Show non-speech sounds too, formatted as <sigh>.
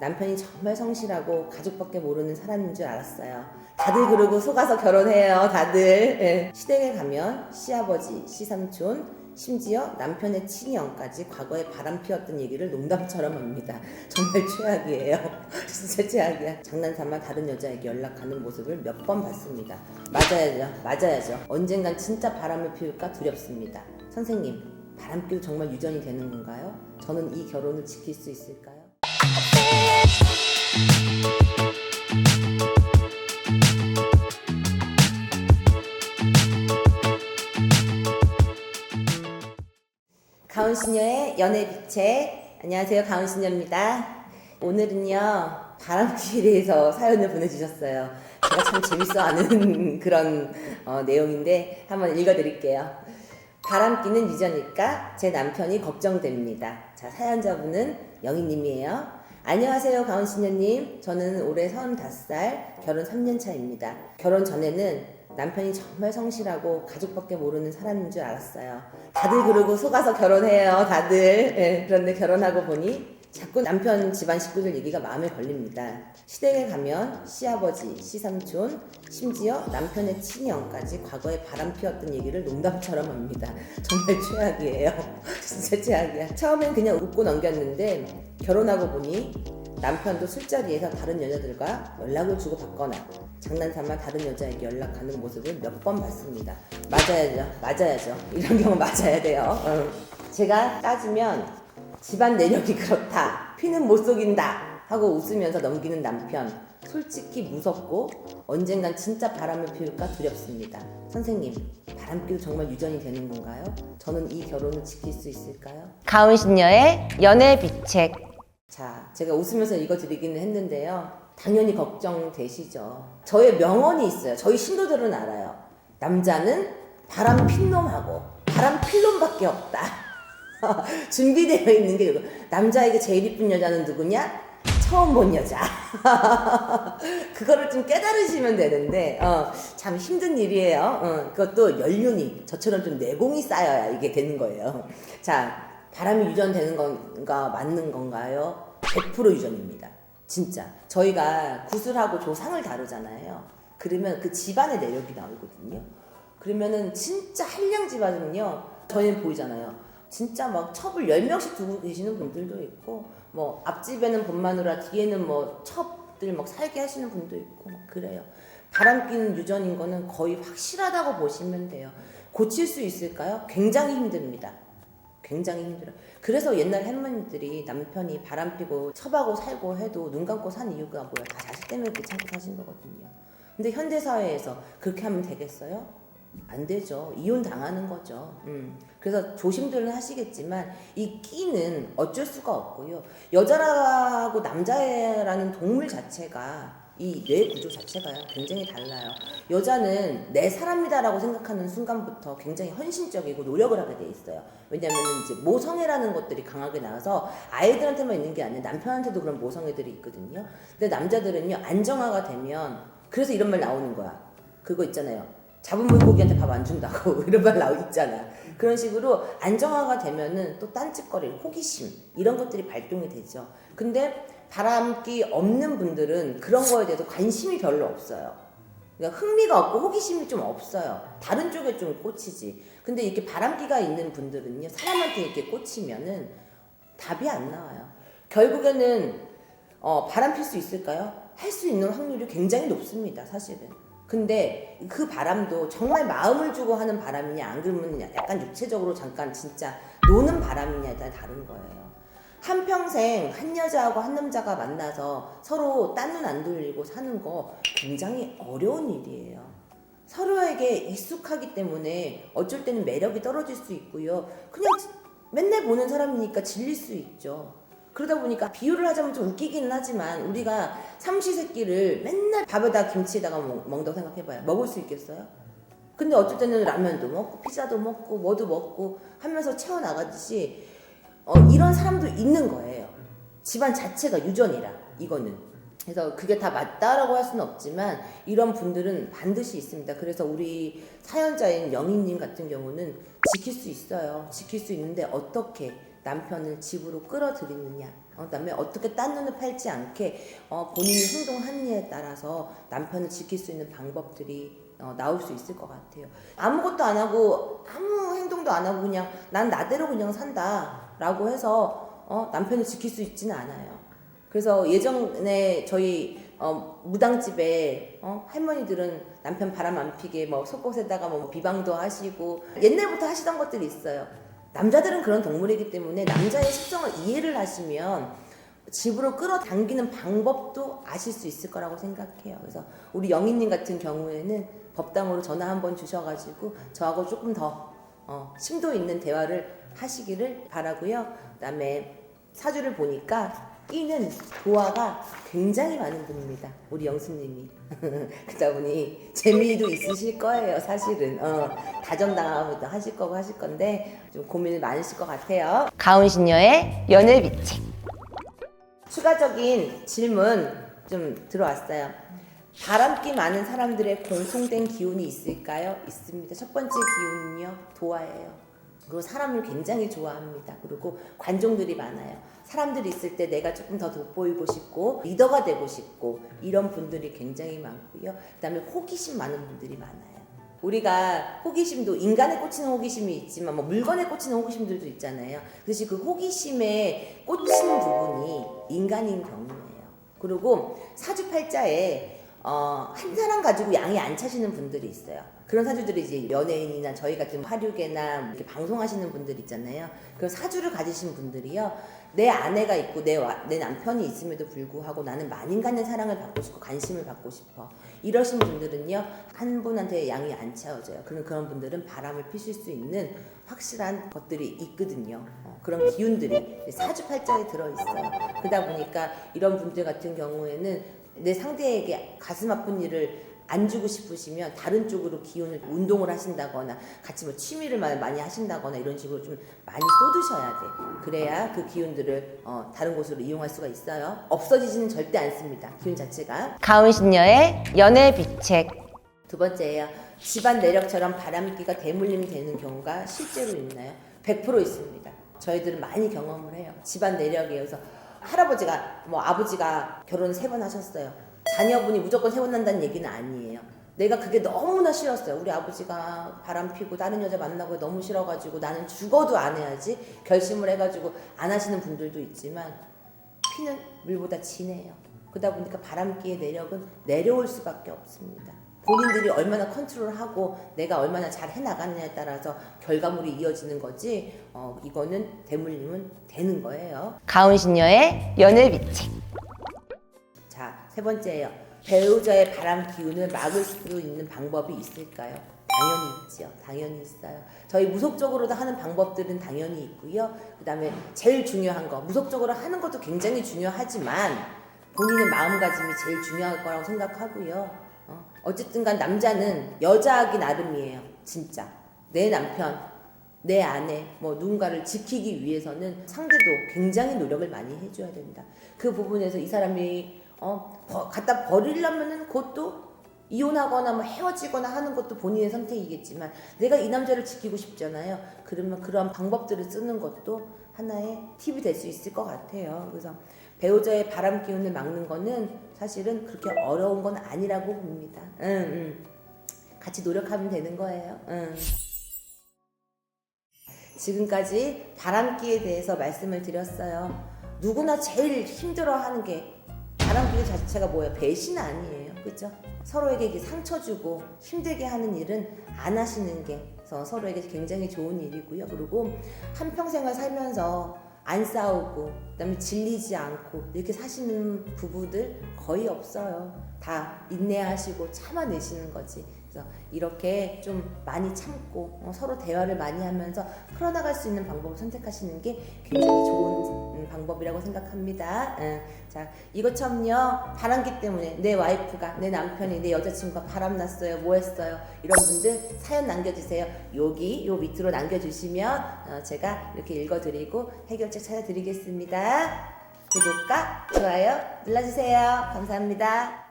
남편이 정말 성실하고 가족밖에 모르는 사람인 줄 알았어요. 다들 그러고 속아서 결혼해요, 다들. 예. 시댁에 가면 시아버지, 시삼촌, 심지어 남편의 친형까지 과거에 바람 피웠던 얘기를 농담처럼 합니다. 정말 최악이에요. <laughs> 진짜 최악이야. 장난삼아 다른 여자에게 연락하는 모습을 몇 번 봤습니다. 맞아야죠. 맞아야죠. 언젠간 진짜 바람을 피울까 두렵습니다. 선생님, 바람기도 정말 유전이 되는 건가요? 저는 이 결혼을 지킬 수 있을까요? 가은시녀의 연애비책 안녕하세요 가은시녀입니다. 오늘은요 바람기에 대해서 사연을 보내주셨어요. 제가 참 재밌어하는 <laughs> 그런 어, 내용인데 한번 읽어드릴게요. 바람기는 유전일까? 제 남편이 걱정됩니다. 자 사연자분은 영희님이에요 안녕하세요 가은시녀님 저는 올해 35살 결혼 3년 차입니다 결혼 전에는 남편이 정말 성실하고 가족밖에 모르는 사람인 줄 알았어요. 다들 그러고 속아서 결혼해요, 다들. 예, 그런데 결혼하고 보니 자꾸 남편 집안 식구들 얘기가 마음에 걸립니다. 시댁에 가면 시아버지, 시삼촌, 심지어 남편의 친형까지 과거에 바람 피웠던 얘기를 농담처럼 합니다. 정말 최악이에요. <laughs> 진짜 최악이야. 처음엔 그냥 웃고 넘겼는데 결혼하고 보니 남편도 술자리에서 다른 여자들과 연락을 주고 받거나 장난삼아 다른 여자에게 연락하는 모습을 몇 번 봤습니다. 맞아야죠. 맞아야죠. 이런 경우 맞아야 돼요. 어. 제가 따지면 집안 내력이 그렇다. 피는 못 속인다. 하고 웃으면서 넘기는 남편. 솔직히 무섭고 언젠간 진짜 바람을 피울까 두렵습니다. 선생님, 바람기도 정말 유전이 되는 건가요? 저는 이 결혼을 지킬 수 있을까요? 가은신녀의 연애 비책. 자, 제가 웃으면서 읽어드리기는 했는데요. 당연히 걱정되시죠. 저의 명언이 있어요. 저희 신도들은 알아요. 남자는 바람 핀 놈하고 바람 필 놈밖에 없다. <laughs> 준비되어 있는 게 이거. 남자에게 제일 이쁜 여자는 누구냐? 처음 본 여자. <laughs> 그거를 좀 깨달으시면 되는데, 어, 참 힘든 일이에요. 어, 그것도 연륜이, 저처럼 좀 내공이 쌓여야 이게 되는 거예요. 자, 바람이 유전되는 건가, 맞는 건가요? 100% 유전입니다. 진짜. 저희가 구슬하고 조상을 다루잖아요. 그러면 그 집안의 내력이 나오거든요. 그러면은 진짜 한량 집안은요, 저희는 보이잖아요. 진짜 막 첩을 10명씩 두고 계시는 분들도 있고, 뭐 앞집에는 본마누라, 뒤에는 뭐 첩들 막 살게 하시는 분도 있고, 막 그래요. 바람 끼는 유전인 거는 거의 확실하다고 보시면 돼요. 고칠 수 있을까요? 굉장히 힘듭니다. 굉장히 힘들어요. 그래서 옛날 할머니들이 남편이 바람 피고 첩하고 살고 해도 눈 감고 산 이유가 뭐야? 다 자식 때문에 그렇게 참고 사신 거거든요. 근데 현대 사회에서 그렇게 하면 되겠어요? 안 되죠. 이혼 당하는 거죠. 음. 그래서 조심들은 하시겠지만 이 끼는 어쩔 수가 없고요. 여자라고 남자라는 동물 자체가 이 뇌 구조 자체가 굉장히 달라요. 여자는 내 사람이다라고 생각하는 순간부터 굉장히 헌신적이고 노력을 하게 돼 있어요. 왜냐하면 이제 모성애라는 것들이 강하게 나와서 아이들한테만 있는 게 아니라 남편한테도 그런 모성애들이 있거든요. 근데 남자들은요 안정화가 되면 그래서 이런 말 나오는 거야. 그거 있잖아요. 잡은 물고기한테 밥 안 준다고 <laughs> 이런 말 나오 있잖아. 그런 식으로 안정화가 되면은 또 딴짓거리, 호기심 이런 것들이 발동이 되죠. 근데 바람기 없는 분들은 그런 거에 대해서 관심이 별로 없어요. 그러니까 흥미가 없고 호기심이 좀 없어요. 다른 쪽에 좀 꽂히지. 근데 이렇게 바람기가 있는 분들은요, 사람한테 이렇게 꽂히면은 답이 안 나와요. 결국에는 어, 바람 필 수 있을까요? 할 수 있는 확률이 굉장히 높습니다, 사실은. 근데 그 바람도 정말 마음을 주고 하는 바람이냐, 안 그러면 약간 육체적으로 잠깐 진짜 노는 바람이냐에 따라 다른 거예요. 한평생 한 여자하고 한 남자가 만나서 서로 딴 눈 안 돌리고 사는 거 굉장히 어려운 일이에요. 서로에게 익숙하기 때문에 어쩔 때는 매력이 떨어질 수 있고요. 그냥 맨날 보는 사람이니까 질릴 수 있죠. 그러다 보니까 비유를 하자면 좀 웃기기는 하지만 우리가 삼시세끼를 맨날 밥에다 김치에다가 먹, 먹는다고 생각해봐요. 먹을 수 있겠어요? 근데 어쩔 때는 라면도 먹고 피자도 먹고 뭐도 먹고 하면서 채워나가듯이 어, 이런 사람도 있는 거예요. 집안 자체가 유전이라 이거는. 그래서 그게 다 맞다라고 할 수는 없지만 이런 분들은 반드시 있습니다. 그래서 우리 사연자인 영희님 같은 경우는 지킬 수 있어요. 지킬 수 있는데 어떻게 남편을 집으로 끌어들이느냐 어, 그다음에 어떻게 딴 눈을 팔지 않게 어, 본인이 행동한 이에 따라서 남편을 지킬 수 있는 방법들이 어, 나올 수 있을 것 같아요. 아무것도 안 하고 아무 행동도 안 하고 그냥 난 나대로 그냥 산다 라고 해서 어, 남편을 지킬 수 있지는 않아요. 그래서 예전에 저희 어, 무당집에 어, 할머니들은 남편 바람 안 피게 뭐 속옷에다가 뭐 비방도 하시고 옛날부터 하시던 것들이 있어요. 남자들은 그런 동물이기 때문에 남자의 습성을 이해를 하시면 집으로 끌어당기는 방법도 아실 수 있을 거라고 생각해요. 그래서 우리 영희님 같은 경우에는 법당으로 전화 한번 주셔가지고 저하고 조금 더 어, 심도 있는 대화를 하시기를 바라고요. 그다음에 사주를 보니까 끼는 도화가 굉장히 많은 분입니다. 우리 영수님이. <laughs> 그러다 보니 재미도 있으실 거예요. 사실은 어, 다정당하기도 하실 거고 하실 건데 좀 고민이 많으실 것 같아요. 가온 신녀의 연애 비책. 추가적인 질문 좀 들어왔어요. 바람기 많은 사람들의 공통된 기운이 있을까요? 있습니다. 첫 번째 기운은요, 도화예요. 그리고 사람을 굉장히 좋아합니다. 그리고 관종들이 많아요. 사람들이 있을 때 내가 조금 더 돋보이고 싶고, 리더가 되고 싶고, 이런 분들이 굉장히 많고요. 그 다음에 호기심 많은 분들이 많아요. 우리가 호기심도 인간에 꽂히는 호기심이 있지만 뭐 물건에 꽂히는 호기심들도 있잖아요. 그래서 그 호기심에 꽂히는 부분이 인간인 경우예요. 그리고 사주팔자에 어, 한 사람 가지고 양이 안 차시는 분들이 있어요. 그런 사주들이 이제 연예인이나 저희 같은 화류계나 이렇게 방송하시는 분들 있잖아요. 그런 사주를 가지신 분들이요. 내 아내가 있고 내, 와- 내 남편이 있음에도 불구하고 나는 만인간의 사랑을 받고 싶고 관심을 받고 싶어. 이러신 분들은요. 한 분한테 양이 안 채워져요. 그런 그런 분들은 바람을 피실 수 있는 확실한 것들이 있거든요. 어, 그런 기운들이 사주 팔자에 들어있어요. 그러다 보니까 이런 분들 같은 경우에는 내 상대에게 가슴 아픈 일을 안 주고 싶으시면 다른 쪽으로 기운을 운동을 하신다거나 같이 뭐 취미를 마- 많이 하신다거나 이런 식으로 좀 많이 쏟으셔야 돼. 그래야 그 기운들을 어, 다른 곳으로 이용할 수가 있어요. 없어지지는 절대 않습니다. 기운 자체가. 가은신녀의 연애 비책. 두 번째예요. 집안 내력처럼 바람기가 대물림이 되는 경우가 실제로 있나요? 100% 있습니다. 저희들은 많이 경험을 해요. 집안 내력이에요. 그래서 할아버지가 뭐 아버지가 결혼 세 번 하셨어요. 자녀분이 무조건 세번 난다는 얘기는 아니에요. 내가 그게 너무나 싫었어요. 우리 아버지가 바람 피고 다른 여자 만나고 너무 싫어가지고 나는 죽어도 안 해야지 결심을 해가지고 안 하시는 분들도 있지만 피는 물보다 진해요. 그러다 보니까 바람기의 내력은 내려올 수밖에 없습니다. 본인들이 얼마나 컨트롤하고 내가 얼마나 잘 해나가느냐에 따라서 결과물이 이어지는 거지 어, 이거는 대물림은 되는 거예요. 가온신녀의 연애 비책 자, 세 번째예요. 배우자의 바람 기운을 막을 수 있는 방법이 있을까요? 당연히 있죠. 당연히 있어요. 저희 무속적으로도 하는 방법들은 당연히 있고요. 그 다음에 제일 중요한 거, 무속적으로 하는 것도 굉장히 중요하지만 본인의 마음가짐이 제일 중요할 거라고 생각하고요. 어, 어쨌든 간 남자는 여자하기 나름이에요. 진짜. 내 남편, 내 아내, 뭐 누군가를 지키기 위해서는 상대도 굉장히 노력을 많이 해줘야 된다. 그 부분에서 이 사람이 어, 버- 갖다 버리려면은 그것도 이혼하거나 뭐 헤어지거나 하는 것도 본인의 선택이겠지만 내가 이 남자를 지키고 싶잖아요. 그러면 그런 방법들을 쓰는 것도 하나의 팁이 될 수 있을 것 같아요. 그래서 배우자의 바람 기운을 막는 거는 사실은 그렇게 어려운 건 아니라고 봅니다. 응, 응. 같이 노력하면 되는 거예요. 응. 지금까지 바람기에 대해서 말씀을 드렸어요. 누구나 제일 힘들어하는 게 바람기 자체가 뭐예요? 배신 아니에요, 그렇죠? 서로에게 상처 주고 힘들게 하는 일은 안 하시는 게 서로에게 굉장히 좋은 일이고요. 그리고 한 평생을 살면서 안 싸우고 그다음에 질리지 않고 이렇게 사시는 부부들 거의 없어요. 다 인내하시고 참아내시는 거지. 그래서 이렇게 좀 많이 참고 어, 서로 대화를 많이 하면서 풀어나갈 수 있는 방법을 선택하시는 게 굉장히 좋은 음, 방법이라고 생각합니다. 음, 자, 이것처럼요 바람기 때문에 내 와이프가 내 남편이 내 여자친구가 바람 났어요, 뭐 했어요 이런 분들 사연 남겨주세요. 여기 요 밑으로 남겨주시면 어, 제가 이렇게 읽어드리고 해결책 찾아드리겠습니다. 구독과 좋아요 눌러주세요. 감사합니다.